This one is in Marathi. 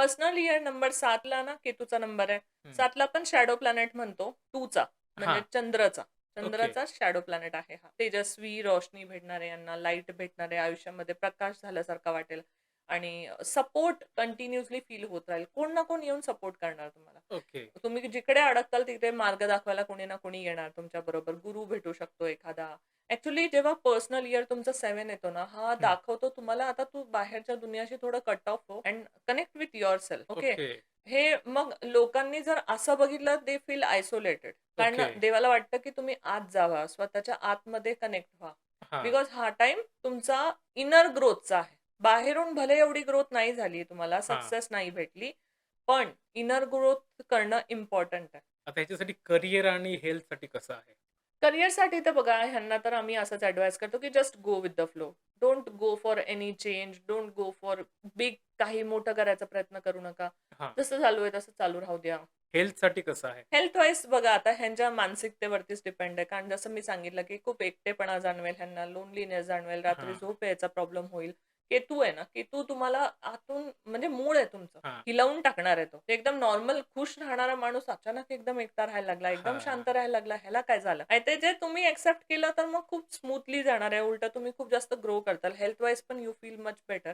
पर्सनल इयर नंबर सातला ना केतूचा नंबर आहे. सातला पण शॅडो प्लॅनेट म्हणतो टूचा म्हणजे. चंद्रचा. चंद्राचा शॅडो प्लॅनेट आहे हा. तेजस्वी रोशनी भेटणारे यांना लाइट भेटणारे आयुष्यामध्ये प्रकाश झाल्यासारखा वाटेल. आणि सपोर्ट कंटिन्युअसली फील होत राहील. कोण ना कोण येऊन सपोर्ट करणार तुम्हाला. ओके तुम्ही जिकडे अडकताल तिकडे मार्ग दाखवायला कोणी ना कोणी येणार तुमच्या बरोबर. गुरु भेटू शकतो एखादा. ऍक्च्युली जेव्हा पर्सनल इयर तुमचा सेव्हन येतो ना हा दाखवतो तुम्हाला आता तू बाहेरच्या दुनियाशी थोडं कट ऑफ हो and connect with yourself okay हे मग लोकांनी जर असं बघितलं दे फील आयसोलेटेड कारण. देवाला वाटतं की तुम्ही आत जावा स्वतःच्या आतमध्ये कनेक्ट व्हा. बिकॉज हा टाइम तुमचा इनर ग्रोथचा आहे. बाहेरून भले एवढी ग्रोथ नाही झाली तुम्हाला सक्सेस नाही भेटली पण इनर ग्रोथ करणं इम्पॉर्टंट आहे. आता ह्याच्यासाठी करिअर आणि हेल्थसाठी कसं आहे? करिअरसाठी तर बघा ह्यांना तर आम्ही असंच ऍडवाइस करतो की just go with the flow don't go for any change don't go for big काही मोठं करायचा प्रयत्न करू नका. हा. जसं चालू आहे तसं चालू राहू द्या. हेल्थसाठी कसं आहे? हेल्थ वाईज बघा आता ह्यांच्या मानसिकतेवरतीच डिपेंड आहे. कारण जसं मी सांगितलं की खूप एकटेपणा जाणवेल ह्यांना लोनलीनेस जाणवेल रात्री हा. झोप यायचा प्रॉब्लेम होईल. केतू आहे ना केतू तुम्हाला आतून म्हणजे मूळ आहे तुमचं. हा. हिलवून टाकणार आहे तो. एकदम नॉर्मल खुश राहणारा माणूस अचानक एकदम एकटा राहायला लागला एकदम हा. शांत राहायला लागला ह्याला काय झालं? आणि ते जे तुम्ही एक्सेप्ट केलं तर मग खूप स्मूथली जाणार आहे. उलट तुम्ही खूप जास्त ग्रो करताल. हेल्थ वाईज पण यू फील मच बेटर